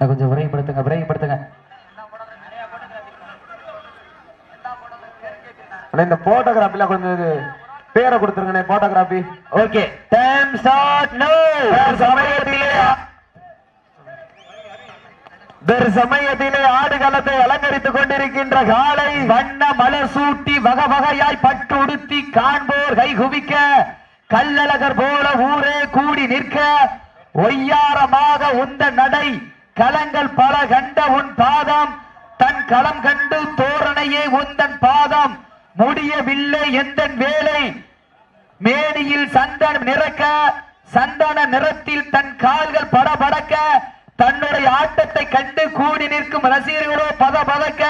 கொஞ்சம் விரைவுபடுத்துங்க விரைவுபடுத்துங்க. இந்த போட்டோகிராஃபில கொஞ்சம் பேரை கொடுத்துருங்கண்ணே photography okay time start no சமயத்திலே சமயத்திலே ஆடுகளத்தை அலங்கரித்துக் கொண்டிருக்கின்ற காலை வண்ண மலர் சூட்டி வகை வகையாய் பட்டு உடுத்தி காண்போர் கை குவிக்க கல்லழகர் போல ஊரே கூடி நிற்க ஒய்யாரமாக உந்த நடை களங்கள் பல கண்ட உன் பாதம். தன் களம் கண்டு தோரணையே உந்தன் பாதம். முடியவில்லை எந்தன் வேலை? மேடியில் சந்தனம் நிறக்க சந்தன நிறத்தில் தன் கால்கள் படபடக்க தன்னுடைய ஆட்டத்தை கண்டு கூடி நிற்கும் ரசிகர்களோ பத பதக்க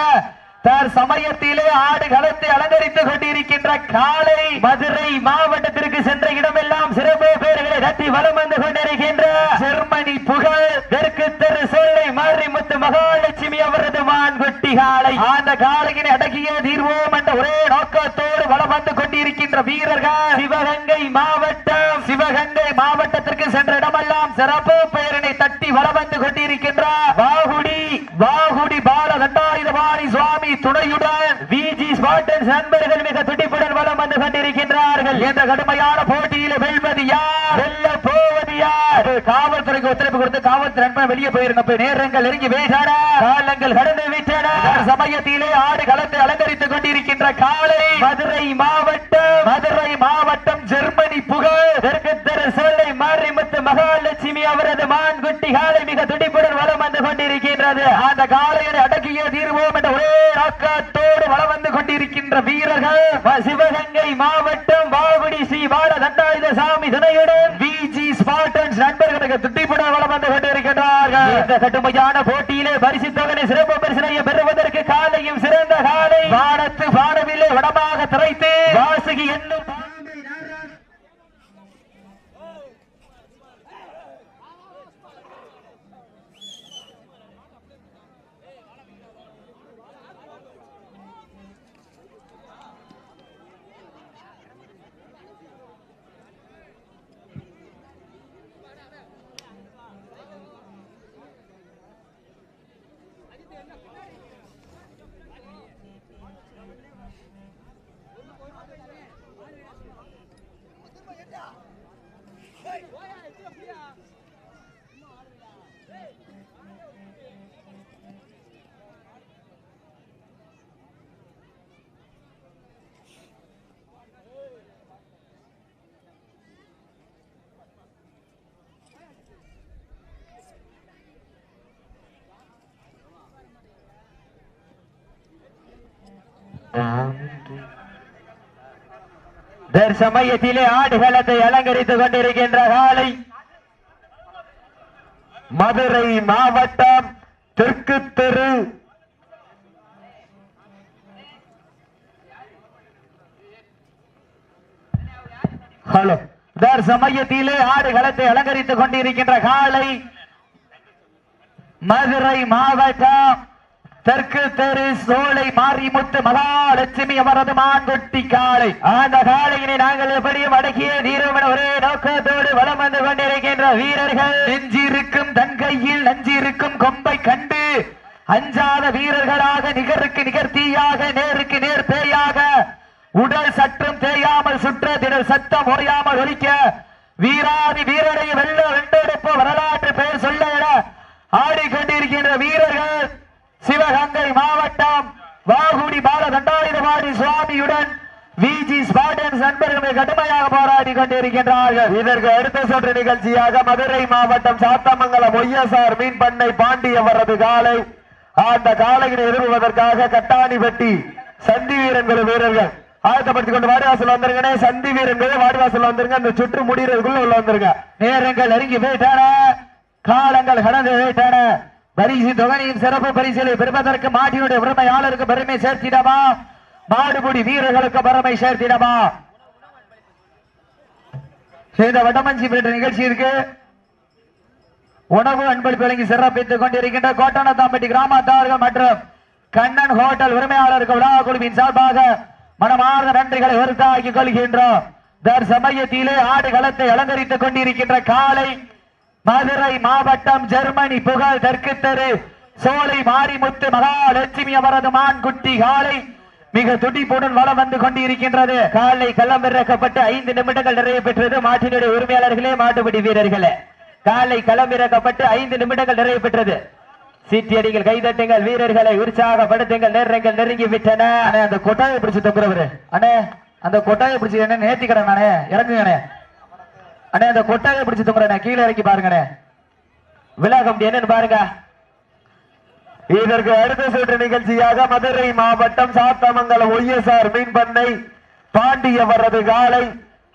தற்சமயத்திலே ஆடு களத்தை அலங்கரித்துக் கொண்டிருக்கின்ற காலை மதுரை மாவட்டத்திற்கு சென்ற இடமெல்லாம் சிறப்பு பேர்களை கட்டி வலம் வந்து கொண்டிருக்கின்ற ஜெர்மனி புகழ் தெற்கு தெரு சேலை மாரிமுத்து மகாலட்சுமி அவரது மான்குட்டி காலை. அந்த காலையினை அடக்கிய தீர்வோம் என்ற ஒரே நோக்கத்தோடு வலம் வந்து கொண்டிருக்கின்ற வீரர்கள். சிவகங்கை மாவட்டம் சிவகங்கை மாவட்டத்திற்கு சென்ற இடமெல்லாம் சிறப்பு பெயரினை தட்டி வலம் வந்து கொண்டிருக்கின்றார் வாகுடி வாகுடி பால தண்டாயுதபாணி சுவாமி துணையுடன் விஜி ஸ்பாட்டன்ஸ் நண்பர்கள் மிக துடிப்புடன் வலம் வந்து கொண்டிருக்கின்றார்கள். இந்த கடுமையான போட்டியில் வெல்வது யார்? வெல்ல போவது யார்? காவல்துறைக்கு ஒத்துழைப்பு கொடுத்து காவல்துறை நண்பன் வெளியே போயிருங்க போய் நேரங்கள் நெருங்கி விட்டன காலங்கள் கடந்து விட்டன சமயத்திலே ஆடு களத்தை அலங்கரித்துக் கொண்டிருக்கின்ற காலை. மதுரை மாவட்டம் மதுரை மாவட்டம் ஜெர்மனி புகழ். தெற்கு தெரு மகாலட்சுமி அவரது மான் குட்டி காலை மிக துடிப்புடன் வளம் வந்து கொண்டிருக்கின்றது. அந்த காலையை அடக்கிய தீர்வோம் என்ற ஒரே நோக்கத்தோடு வளம் வந்து கொண்டிருக்கின்ற வீரர்கள். சிவகங்கை மாவட்டம் வாகுடி ஸ்ரீ பால தண்டாயுத சாமி துணையுடன் விஜி ஸ்பாட்டன்ஸ் நண்பர்களுக்கு துடிப்புடன் வளம் வந்து கொண்டிருக்கின்றார்கள். இந்த கடுமையான போட்டியிலே பரிசு தொகை சிறப்பு பரிசனையை பெறுவதற்கு காலையும் சிறந்த காலை. வானத்து வானவிலே வடமாக திரைத்து வாசுகி என்னும் பாம்பை நாராயண தற்சமயத்திலே ஆடுகளத்தை அலங்கரித்துக் கொண்டிருக்கின்ற காலை மதுரை மாவட்டம் தெற்கு தெரு ஹலோ. தற்சமயத்திலே ஆடுகளத்தை அலங்கரித்துக் கொண்டிருக்கின்ற காலை மதுரை மாவட்டம் தெற்கு தெரு சோலை மாரிமுத்து மகாலட்சுமி அவரது மான்குட்டி காளை. அந்த காளையினை நாங்கள் எப்படியும் அடக்கிய தீரமன ஒரே நோக்கத்தோடு வளம் வந்து கொண்டிருக்கின்ற வீரர்கள். நெஞ்சிருக்கும் தன் கையில் நஞ்சிருக்கும் கொம்பை கண்டு அஞ்சாத வீரர்களாக நிகருக்கு நிகர் தீயாக நேருக்கு நேர் தேயாக உடல் சற்றும் தேயாமல் சுற்ற திடல் சத்தம் ஓயாமல் ஒலிக்க வீராதி வீரரை வெள்ள வெண்டெடுப்பு வரலாற்று பெயர் சொல்ல என ஆடிக்கொண்டிருக்கின்ற வீரர்கள். சிவகங்கை மாவட்டம் வாகுடி பால தண்டாயுதபாடி சுவாமியுடன் விஜி ஸ்பாட்டன்ஸ் நண்பர்கள் கடுமையாக போராடி கொண்டிருக்கின்றார்கள். இதற்கு அடுத்த சுற்று நிகழ்ச்சியாக மதுரை மாவட்டம் சாத்தமங்கலம் ஒய்எஸ்ஆர் மீன் பண்ணை பாண்டியவரது காலை. அந்த காலையினை எதிர்வதற்காக கட்டாணிப்பட்டி சந்தி வீரர்கள் வீரர்கள். ஆயத்தப்படுத்திக் கொண்டு வாடிவாசல் வந்துருங்கனே சந்தி வீரர்கள் வாடிவாசல் வந்துருங்க. அந்த சுற்று முடிகிறதுக்குள்ள உள்ள வந்துருங்க. நேரங்கள் நெருங்கி போயிட்டான. காலங்கள் கடந்து போயிட்டான. பரிசு தொகையின் சிறப்பு பரிசிலை பெறுவதற்கு மாட்டினுடைய உரிமையாளருக்கு பெருமை சேர்த்திடவா? மாடுபுடி வீரர்களுக்கு பெருமை சேர்த்திடவா? செய்த வடமஞ்சி பெற்ற நிகழ்ச்சி இருக்கு. உணவு அன்பளிப்பு வழங்கி சிறப்பித்துக் கொண்டிருக்கின்ற கோட்டனத்தாம்பட்டி கிராமத்தார்கள் மற்றும் கண்ணன் ஹோட்டல் உரிமையாளருக்கு விழா குழுவின் சார்பாக மனமார்ந்த நன்றிகளை உறுத்தாக்கிக் கொள்கின்றோம். தற்சமயத்திலே ஆடு களத்தை அலங்கரித்துக் கொண்டிருக்கின்ற காலை மதுரை மாவட்டம் ஜெர்மனி புகழ் தெற்கு தெரு. சோலை மாரிமுத்து மகாலட்சுமி அவரது மான்குட்டி காலை மிக துடிப்புடன் வலம் வந்து கொண்டிருக்கின்றது. காலை களம் இறக்கப்பட்டு ஐந்து நிமிடங்கள் நிறைய பெற்றது மாட்டினுடைய உரிமையாளர்களே மாட்டுப்படி வீரர்களே. காலை களம் இறக்கப்பட்டு ஐந்து நிமிடங்கள் நிறைய பெற்றது. சீட்டியடிகள் கைதட்டுங்கள் வீரர்களை உற்சாகப்படுத்துங்கள் நேரங்கள் நெருங்கி விட்டன. அண்ணே அந்த கொட்டாயை பிடிச்சு தொங்குறவரு. அண்ணே அந்த கொட்டாயை பிடிச்சு என்ன நேர்த்திக்கிறேன் நானே இறங்குங்கண்ணே அண்ணே அந்த கொட்டாக பிடிச்சு தம்புறேன் கீழே இறக்கி பாருங்கண்ணே. விலகம் என்னன்னு பாருங்க. இதற்கு அடுத்த சுற்று நிகழ்ச்சியாக மதுரை மாவட்டம் சாத்தமங்கலம் ஒய்எஸ்ஆர் மீன் பண்ணை பாண்டியவரது காலை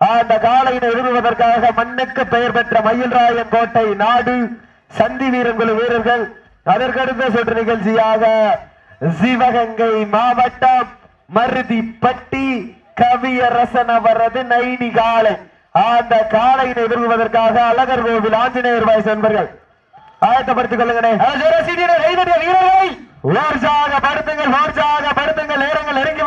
அந்த காலையினை விரும்புவதற்காக மண்ணுக்கு பெயர் பெற்ற மயில்ராயன் கோட்டை நாடு சந்தி வீரங்குழு வீரர்கள். அதற்கடுத்த சுற்று நிகழ்ச்சியாக சிவகங்கை மாவட்டம் மருதிப்பட்டி கவியரசன் அவரது நைனி காலை அந்த காலையினை விரும்புவதற்காக அழகர் கோவில் ஆஞ்சநேயர் வயசு என்பர்கள். ஆயத்தப்படுத்திக் கொள்ளுங்களே வீரர்களை. உற்சாகப்படுத்துங்கள் உற்சாகப்படுத்துங்கள் நேரங்கள் நெருங்கி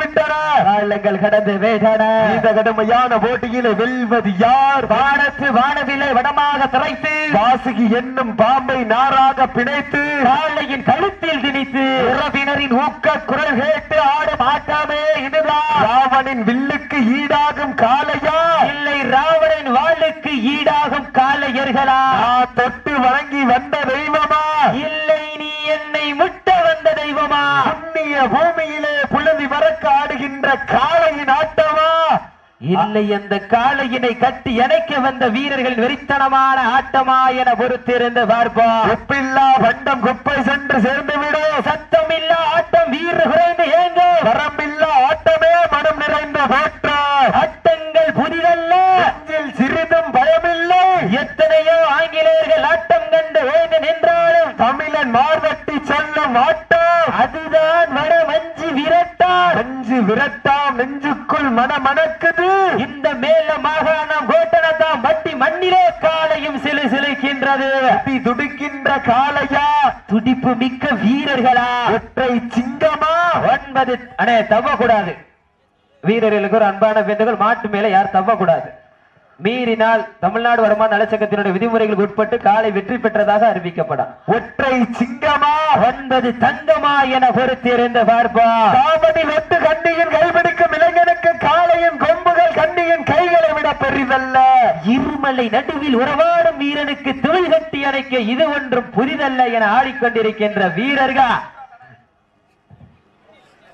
காலங்கள் கடந்து வேட்டன. இந்த கடுமையான போட்டியிலே வெல்வது யார்? வானத்து வானவிலை வடமாக திரைத்து வாசுகி என்னும் பாம்பை நாராக பிணைத்து காளையின் கழுத்தில் திணித்து உறவினரின் ஊக்க குரல் கேட்டு ஆடும் ஆட்டாமே இதுதான். ராவனின் வில்லுக்கு ஈடாகும் காளையா இல்லை ராவணன் வாளுக்கு ஈடாகும் நான் தொட்டு வணங்கி வந்த தெய்வமா? இல்லை நீ என்னை முட்ட வந்த தெய்வமா? புண்ணிய பூமியிலே புழுதி வரக்க ஆடுகின்ற காளையின் ஆட்டமா? இல்லை அந்த காளையினை கட்டி இணைக்க வந்த வீரர்கள் வெறித்தனமான ஆட்டமா என பொறுத்திருந்து பார்ப்போம். உப்பில்லா நெஞ்சுக்குள் மனமணக்குது இந்த மேல மாகாணம் கோட்டனத்தாம் வட்டி மண்ணிலே காலையும் சிலு சிலுக்கின்றது. அடி துடிக்கின்ற காலையா துடிப்பு மிக்க வீரர்களா? ஒற்றை சிங்கமா? ஒன்பது அனே தவ கூடாது வீரர்களுக்கு ஒரு அன்பான வேண்டுகோள் மாட்டு மேல யார் தவ கூடாது மீறினால் தமிழ்நாடு வருமான நலச்சங்கத்தினுடைய விதிமுறைகளுக்கு உட்பட்டு காலை வெற்றி பெற்றதாக அறிவிக்கப்படும். ஒற்றை சிங்கமா? ஒன்பது தங்கமா என பொறுத்திருந்து பார்ப்பா காமதி ஒட்டு கண்டியின் காளையின் கொம்புகள் கண்ணியின் கைகளை விட பெரிதல்ல. இருமலை நடுவில் உறவாடும் வீரனுக்கு தொழில் கட்டி அணைக்க இது ஒன்றும் புரிதல்ல என ஆடிக்கொண்டிருக்கின்ற வீரர்கள்.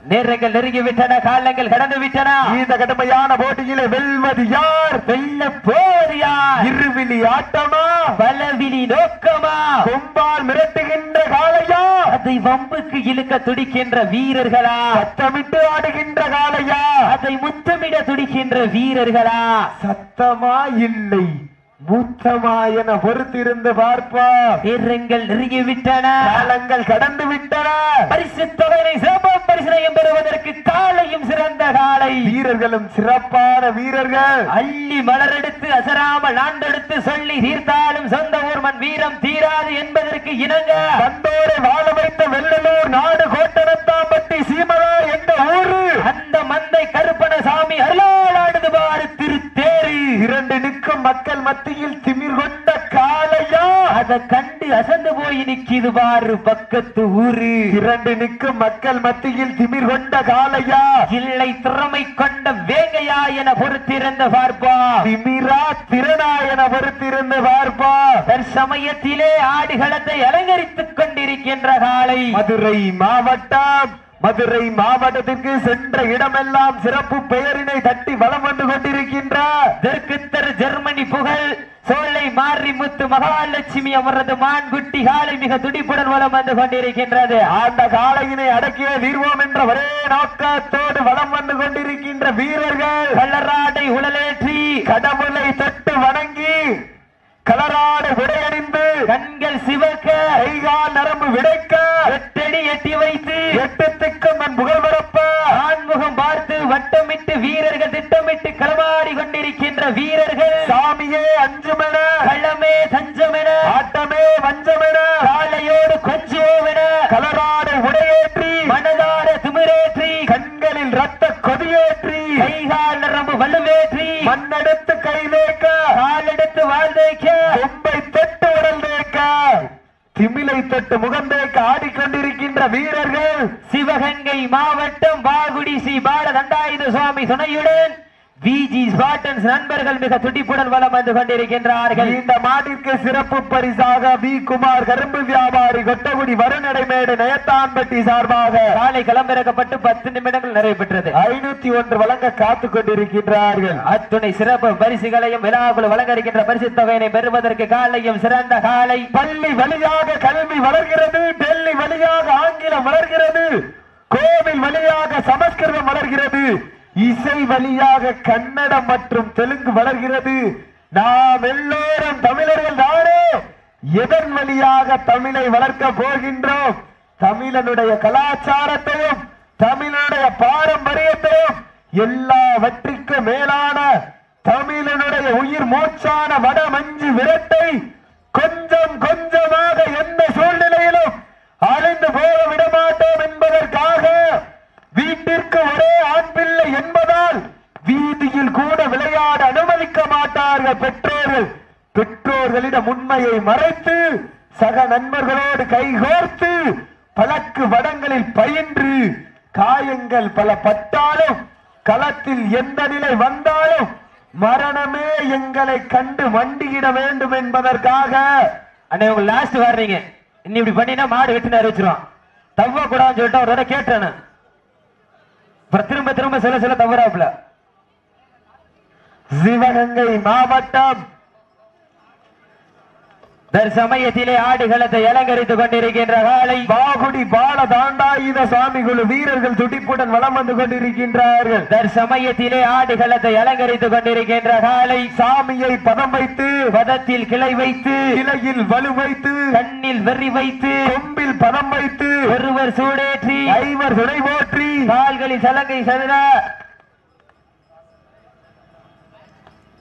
நேரங்கள் நெருங்கி விட்டன காலங்கள் கடந்து விட்டன. இந்த கடுமையான போட்டியிலே வெல்வது யார்? வெல்ல போவது யார்? இருவிழி ஆட்டமா? பலவிழி நோக்கமா? கொம்பால் மிரட்டுகின்ற காளையா? அதை வம்புக்கு இழுக்க துடிக்கின்ற வீரர்களா? சத்தமிட்டு ஆடுகின்ற காளையா? அதை முத்தமிட துடிக்கின்ற வீரர்களா? சத்தமா இல்லை. மூத்தமா என பொறுத்திருந்து பார்ப்பா. நேரங்கள் நெருங்கி விட்டன காலங்கள் கடந்து விட்டன பரிசு தொகையை சிறப்பு பரிசனையும் பெறுவதற்கு காலையும் சிறந்த காலை. வீரர்களும் சிறப்பான வீரர்கள். அள்ளி மலரெடுத்து அசராமல் ஆண்டெடுத்து சொல்லி தீர்த்தாலும் சொந்த ஊர்மன் வீரம் தீராது என்பதற்கு இணங்க. வந்தோரை வாழ வைத்த வெள்ளலூர் நாடு கோட்டனத்தாம்பட்டி சீமலா என்ற ஊரு. அந்த மந்தை கருப்பணசாமி அருளாடுது பாரு திருத்தேரு. இரண்டு நிற்கும் மக்கள் மத்தியில் திமிர் கொண்ட காளையா? அதை கண்டு அசந்து போய் நிக்கிது பாரு பக்கத்து ஊரு. இரண்டு நிற்கும் மக்கள் மத்தியில் திமிர் கொண்ட காளையா? இல்லை திறமை கொண்ட வேங்கையா என பொறுத்திருந்த பார்ப்பா. திமிரா திறனா என பொறுத்திருந்து பார்ப்பா. தற்சமயத்திலே ஆடுகளத்தை அலங்கரித்துக் கொண்டிருக்கின்ற காலை மதுரை மாவட்டம் மதுரை மாவட்டத்திற்கு சென்ற இடமெல்லாம் சிறப்பு பெயரினை தட்டி வலம் வந்து கொண்டிருக்கின்ற தெற்குத்தர் ஜெர்மனி புகழ் சோலை மாறி முத்து மகாலட்சுமி அவரது மான்குட்டி காலை மிக துடிப்புடன் வலம் வந்து கொண்டிருக்கின்றது. அந்த காளையினை அடக்கிய தீர்வோம் என்ற ஒரே நோக்கத்தோடு வலம் வந்து கொண்டிருக்கின்ற வீரர்கள் கள்ளராடை உடலேற்றி கடவுளை தொட்டு வணங்கி கலராடு விடையணிந்து கண்கள் சிவக்க கைகால் நரம்பு விடைக்க எட்டடி எட்டி வைத்து எட்டு திக்கும் நன் புகழ் பரப்ப ஆண்முகம் பார்த்து வட்டமிட்டு வீரர்கள் திட்டமிட்டு களமாடி கொண்டிருக்கின்ற வீரர்கள் சாமியே அஞ்சுமென களமே தஞ்சமென ஆட்டமே வஞ்சமென காலையோடு கொஞ்சோவென கலராடு உடையேற்றி மனதார திமிரேற்றி கண்களில் ரத்த கொதியேற்றி கைகால் நரம்பு வலுவேற்றி மண்ணெடுத்து கை வைக்க காலெடுத்து வாழ்ந்தைக்க கொம்பை தொட்டு உடல் திமிலை தொட்டு முகந்தேக்கு ஆடிக்கொண்டிருக்கின்ற வீரர்கள் சிவகங்கை மாவட்டம் வாகுடி ஸ்ரீ பால தண்டாயுத சுவாமி துணையுடன் விஜி ஸ்பாட்டன்ஸ் நண்பர்கள் மிக துடிப்புடன் வலம் வந்து கொண்டிருக்கின்றார்கள். இந்த மாட்டிற்கு சிறப்பு பரிசாக வி குமார் கரும்பு வியாபாரி கொட்டகுடி வருநடைமேடு நயத்தான்பட்டி சார்பாக காலை களமிறக்கப்பட்டு பத்து நிமிடங்கள் நிறைவு பெற்றது. ஐநூத்தி ஒன்று வழங்க காத்துக் கொண்டிருக்கின்றார்கள். அத்துணை சிறப்பு பரிசுகளையும் விழாக்குழு வழங்க இருக்கின்ற பரிசு தொகையினை பெறுவதற்கு காலையும் சிறந்த காலை. பள்ளி வழியாக கல்வி வளர்கிறது டெல்லி வழியாக ஆங்கிலம் வளர்கிறது. கோவில் வழியாக சமஸ்கிருதம் வளர்கிறது. இசை வழியாக கன்னடம் மற்றும் தெலுங்கு வளர்கிறது. நாம் எல்லோரும் தமிழர்கள் தானே. எதன் வழியாக தமிழை வளர்க்க போகின்றோம்? தமிழனுடைய கலாச்சாரத்தையும் தமிழனுடைய பாரம்பரியத்தையும் எல்லாவற்றிற்கும் மேலான தமிழனுடைய உயிர் மூச்சான வடமஞ்சு விரட்டை கொஞ்சம் கொஞ்சம் விளையாட அனுமதிக்க மாட்டார்கள் பெற்றோர்கள். பெற்றோர்களிடம் உண்மையை மறைத்து சக நண்பர்களோடு கைகோர்த்து பழக்கு வடங்களில் பயின்று காயங்கள் பல பட்டாலும் களத்தில் எந்த நிலை வந்தாலும் மரணமே எங்களை கண்டு மண்டியிட வேண்டும் என்பதற்காக. அண்ணே உங்க லாஸ்ட் வர்றீங்க இன்னி இப்படி பண்ணினா மாடு வெட்டின அறிவிச்சிருவான் தவ்வ கூடாதுன்னு சொல்லிட்டு அவரோட கேட்டேன் திரும்ப திரும்ப சில சில தவறாப்புல. சிவகங்கை மாவட்டம். தற்சமயத்திலே ஆடுகளத்தை அலங்கரித்துக் கொண்டிருக்கின்ற காலை பாகுடி பால தாண்டாயுத சாமி குழு வீரர்கள் துடிப்புடன் வலம் வந்து கொண்டிருக்கின்றார்கள். தற்சமயத்திலே ஆடுகளத்தை அலங்கரித்துக் கொண்டிருக்கின்ற காலை சாமியை பதம் வைத்து பதத்தில் கிளை வைத்து கிளையில் வலு வைத்து கண்ணில் வெறி வைத்து கொம்பில் பதம் வைத்து ஒருவர் சூடேற்றி ஐவர் துணை போற்றி கால்களில் சலங்கை சதுர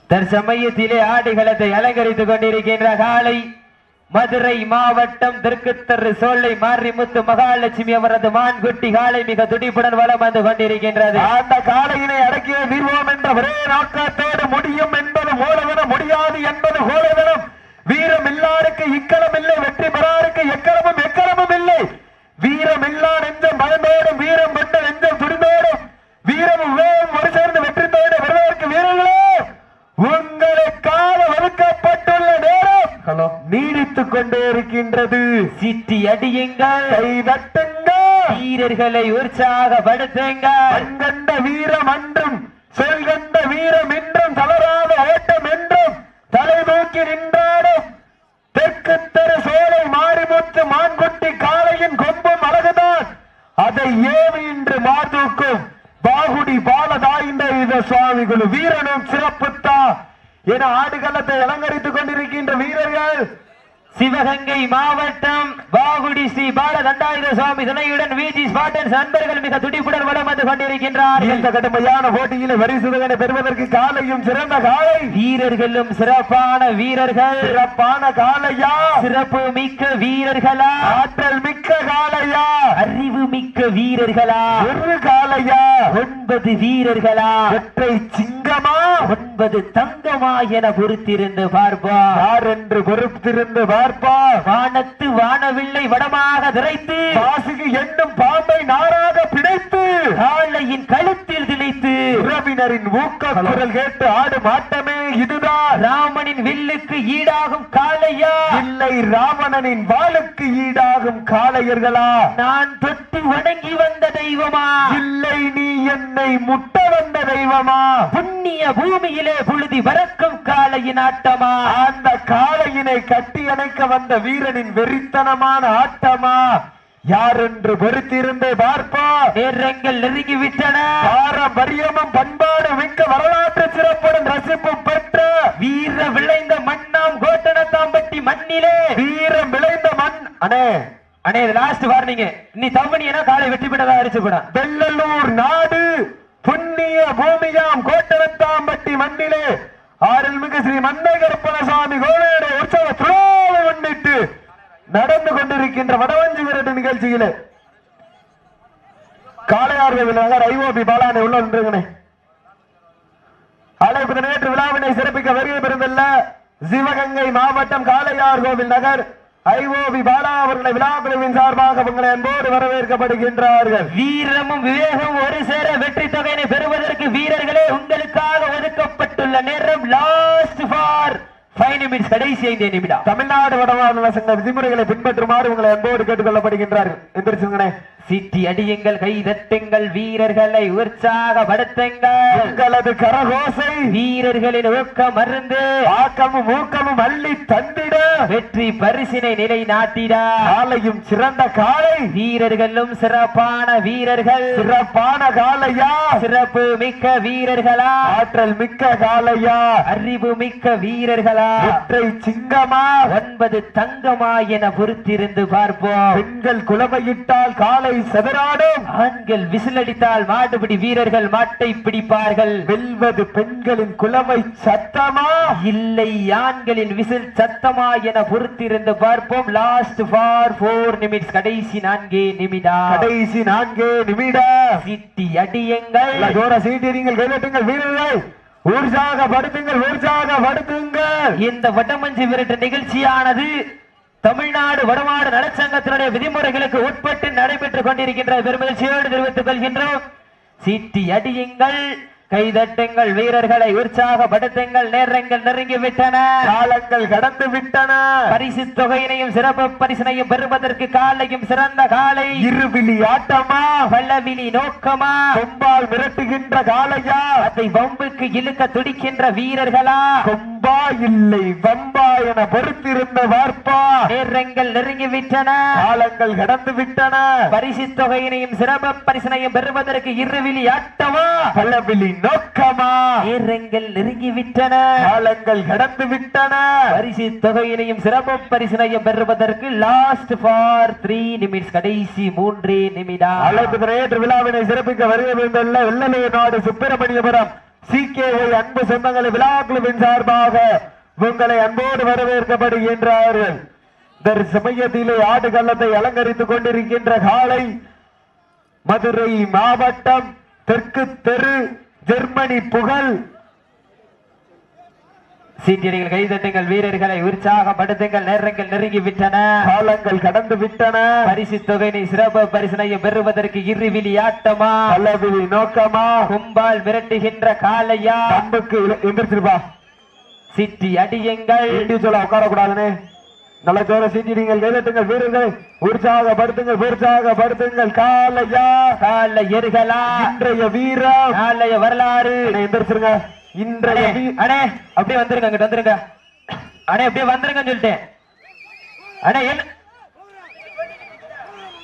தற்சமயத்திலே ஆடுகளத்தை அலங்கரித்துக் கொண்டிருக்கின்ற காலை மதுரை மாவட்டம் தெற்குத்தரு சோலை மாரிமுத்து மகாலட்சுமி அவரது மான்குட்டி காலை மிக துடிப்புடன் வளம் வந்து கொண்டிருக்கின்றது. அந்த காளையினை அடக்கிய வீர்வோம் என்ற ஒரே நோக்கத்தோடு முடியும் என்பது மூலதனம் முடியாது என்பது மூலதனம். வீரம் இல்லாருக்கு இக்கலம் இல்லை வெற்றி பெறாருக்கு எக்கலமும் எக்கலமும் இல்லை. வீரம் இல்லா நெஞ்சம் பயந்தோடும் வீரம் கொண்ட நெஞ்சம் துடிந்தோடும் வீரமும் உபயோகம் ஒரு சேர்ந்து வெற்றி தோடு வருவதற்கு வீரர்களே! உங்களுக்காக ஒதுக்கப்பட்டுள்ள நேரம் ஹலோ. நீடித்துக் கொண்டே இருக்கின்றது. சிட்டி அடியுங்கள். கை தட்டுங்கள். வீரர்களை உற்சாகப்படுத்துங்கள். கண்கண்ட வீரம் அன்றும் சொல்கண்ட வீரம் இன்றும் தளராத ஓட்டம் என்றும் தலை தூக்கி நின்றாடும். தெற்கு தெரு சோலை மாரிமுத்து மான்குட்டி காளையின் கொம்பும் அழகுதான். அதை ஏவி இன்று மாதூக்கும் பாகுடி பாலதாயிந்த இந்த சுவாமிகள் வீரனும் சிறப்புத்தா என ஆடுகளத்தை அலங்கரித்துக் கொண்டிருக்கின்ற வீரர்கள் சிவகங்கை மாவட்டம் பாகுடி ஸ்ரீ பால தண்டாயுத சுவாமி துணையுடன் விஜி ஸ்பாட்டன்ஸ் நண்பர்கள் மிக துடிப்புடன் வலம் வந்து கொண்டிருக்கின்றார்கள். இந்த கடுமையான போட்டியில வரிசுதனை பெறுவதற்கு காலையும் சிறந்த காலை. வீரர்களும் சிறப்பான வீரர்கள். சிறப்பான காலையா? சிறப்பு மிக்க வீரர்களா? ஆற்றல் மிக்க காலையா? அறிவு மிக்க வீரர்களா? ஒரு காலையா? ஒன்பது வீரர்களா? ஒற்றை சிங்கமா? ஒன்பது தங்கமா என பொறுத்திருந்து பார்ப்போம் யார் என்று பொறுத்திருந்து பார்ப்பா? வானத்து வானவில்லை வடமாக திரைத்து வாசுகி என்னும் பாம்பை நாராக பிணைத்து. காளையின் கழுத்தில் திணைத்து உறவினரின் ஊக்க குரல் கேட்டு ஆடும் ஆட்டமே இதுதான். ராமனின் வில்லுக்கு ஈடாகும் காளையா? இல்லை ராவணனின் வாளுக்கு ஈடாகும் காளையர்களா? நான் தொட்டு வணங்கி வந்த தெய்வமா? இல்லை நீ என்னை முட்ட வந்த தெய்வமா? புண்ணிய பூமியிலே புழுதி வரக்கும் காளையின் ஆட்டமா? அந்த காளையினை கட்டி அணைக்க வந்த வீரனின் வெறித்தனமான ஆட்டமா? யார் என்று பொறுத்திருந்து பார்ப்பா. நேரங்கள் நெருங்கி விட்டன பாரம்பரியமும் பண்பாடு மிக்க வரலாற்று சிறப்புடன் ரசிப்பும் பெற்ற வீர விளைந்த மண்ணாம் கோட்டனத்தாம்பட்டி மண்ணிலே. வீரம் விளைந்த மண் அண்ணே அண்ணே இது லாஸ்ட் வார்னிங் நீ தம்பனியனா காலை வெற்றி பெற்றதா அரிச்சு கூட? வெள்ளலூர் நாடு புண்ணிய பூமியாம் கோட்டரத்தாம்பட்டி மண்ணிலே ஆரல்மிகு ஸ்ரீ மன்னை கருப்பணசாமி கோவேட உற்சவ துறாவை முன்னிட்டு நடந்து கொண்டிருக்கின்ற வடவஞ்சி விரட்டு நிகழ்ச்சியிலே காளையார் நகர் ஐஓபி பாலானை உள்ள நின்றுங்கனே அழைப்பு நேற்று விழாவினை சிறப்பிக்க வருகை பெறுந்துள்ள சிவகங்கை மாவட்டம் காளையார் கோவில் நகர் ஐஓபி பாலா அவர்களை விழாக்குழுவின் சார்பாக உங்களை அன்போடு வரவேற்கப்படுகின்றார்கள். வீரமும் விவேகம் ஒரு சேர வெற்றி தொகையினை பெறுவதற்கு வீரர்களே உங்களுக்காக ஒதுக்கப்பட்டுள்ள நேரம் லாஸ்ட் ஃபார் ஃபைவ் நிமிட்ஸ் கடைசி ஐந்து நிமிடம். தமிழ்நாடு வடமாநில சங்க விதிமுறைகளை பின்பற்றுமாறு உங்களை அன்போடு கேட்டுக்கொள்ளப்படுகின்றார்கள். எந்திரிச்சுங்கண்ணே சிட்டி அடியுங்கள் கை தட்டுங்கள் வீரர்களை உற்சாகப்படுத்துங்கள். உங்களது கரகோசை வீரர்களின் ஊக்கம் மருந்து ஆக்கமும் ஊக்கமும் அள்ளி தந்திட. வெற்றி பரிசினை நிலை நாட்டிடா. காலையும் சிறந்த காலை. வீரர்களும் சிறப்பான வீரர்கள். சிறப்பான காலையா? சிறப்பு மிக்க வீரர்களா? ஆற்றல் மிக்க காலையா? அறிவு மிக்க வீரர்களா? ஒற்றை சிங்கமா? ஒன்பது தங்கமா என பொறுத்திருந்து பார்ப்போம். பெண்கள் குலமையிட்டால் காலை செதறாடும் ஆண்கள் விசிலடித்தால் மாடுபிடி வீரர்கள் மாட்டை பிடிப்பார்கள். வெல்வது பெண்களின் குலமை சத்தமா? இல்லை ஆண்களின் விசில் சத்தமா என பொறுத்திருந்து பார்ப்போம். Last for four minutes. கடைசி நான்கே நிமிடம் கடைசி நான்கு நிமிட. சிட்டி அடியுங்கள். ஜோர சீட்டி நீங்கள் கைதட்டுங்கள் வீரர்கள். உற்சாகப்படுத்துங்கள் உற்சாகப்படுத்துங்கள் இந்த வடமஞ்சு விரட்டு நிகழ்ச்சியானது தமிழ்நாடு வடமாடு நலச்சங்கத்தினுடைய விதிமுறைகளுக்கு உட்பட்டு நடைபெற்றுக் கொண்டிருக்கின்ற பெருமகிழ்ச்சியோடு தெரிவித்துக் கொள்கின்றோம். சீட்டி அடியுங்கள். கைதட்டுங்கள் வீரர்களை உற்சாகப்படுத்துங்கள் நேரங்கள் நெருங்கி விட்டன காலங்கள் கடந்து விட்டன பரிசு தொகையினையும் சிறப்பு பரிசினையும் பெறுவதற்கு காலையும் சிறந்த காலை. இருவிழி ஆட்டமா? பல்லவிழி நோக்கமா? கொம்பால் மிரட்டுகின்ற காலையா அதை வம்புக்கு இழுக்க துடிக்கின்ற வீரர்களா? கொம்பா இல்லை வம்பா என பொறுத்திருந்த வார்ப்பா? நேரங்கள் நெருங்கி விட்டன காலங்கள் கடந்து விட்டன பரிசு தொகையினையும் சிறப்பு பரிசினையும் பெறுவதற்கு இருவிழி ஆட்டமா? பல்லவிழி நோக்கமா? நேரங்கள் நெருங்கி விட்டன காலங்கள் கடந்து விட்டன பரிசு தொகையினையும் சிறப்பு பரிசினையும் பெறுவதற்கு லாஸ்ட் ஃபார் த்ரீ நிமிட்ஸ் கடைசி மூன்றே நிமிடம். அழைப்பு திரையேற்று விழாவினை சிறப்பிக்க வருகை புரிந்துள்ள வெள்ளலைய நாடு சுப்பிரமணியபுரம் சி கே அன்பு சொந்தங்களை விழா குழுவின் சார்பாக உங்களை அன்போடு வரவேற்கப்படுகின்றார்கள். இந்த சமயத்திலே ஆடு கள்ளத்தை அலங்கரித்துக் கொண்டிருக்கின்ற காலை மதுரை மாவட்டம் தெற்கு தெரு ஜெர்மனி புகழ். சீட்டியடிகள் கைதட்டுங்கள் வீரர்களை உற்சாகப்படுத்துங்கள் நேரங்கள் நெருங்கி விட்டன காலங்கள் கடந்து விட்டன பரிசு தொகையினை சிறப்பு பரிசனையும் பெறுவதற்கு இருவிழி ஆட்டமா? பல்லவிழி நோக்கமா? கும்பால் மிரட்டுகின்ற காலையா அம்புக்கு எந்திரிச்சிருப்பா. சிட்டி அடியுங்கள். இண்டிவிஜுவலா உட்காரக்கூடாதுன்னு நல்ல ஜோர சீட்டிடுங்கள் கைதட்டுங்கள் வீரர்கள் உற்சாகப்படுத்துங்கள் உற்சாகப்படுத்துங்கள். காலையா? கால எருகலா இன்றைய வீரம். நாளைய வரலாறு. எந்திரிச்சிருங்க. இன்றைய அண்ணே, அப்படியே வந்துருங்க அங்கிட்டு வந்துருங்க. அண்ணே அப்படியே வந்துருங்கன்னு சொல்லிட்டேன். அண்ணே என்ன?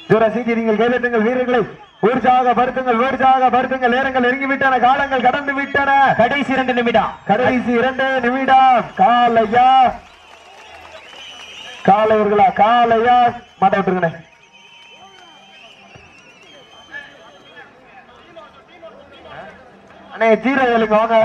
ஜோர சீட்டிடுங்கள் கைதட்டுங்கள் வீரர்களை. உற்சாகப்படுத்துங்கள் உற்சாகப்படுத்துங்கள். நேரங்கள் நெருங்கி விட்டன காலங்கள் கடந்து விட்டன. கடைசி இரண்டு நிமிடம். கடைசி இரண்டு நிமிடம். காலையா? காலையர்களா காலையா? மாட்ட விட்டுருங்கண்ணே. அண்ணே ஜீரோ ஏழுங்க வாங்க.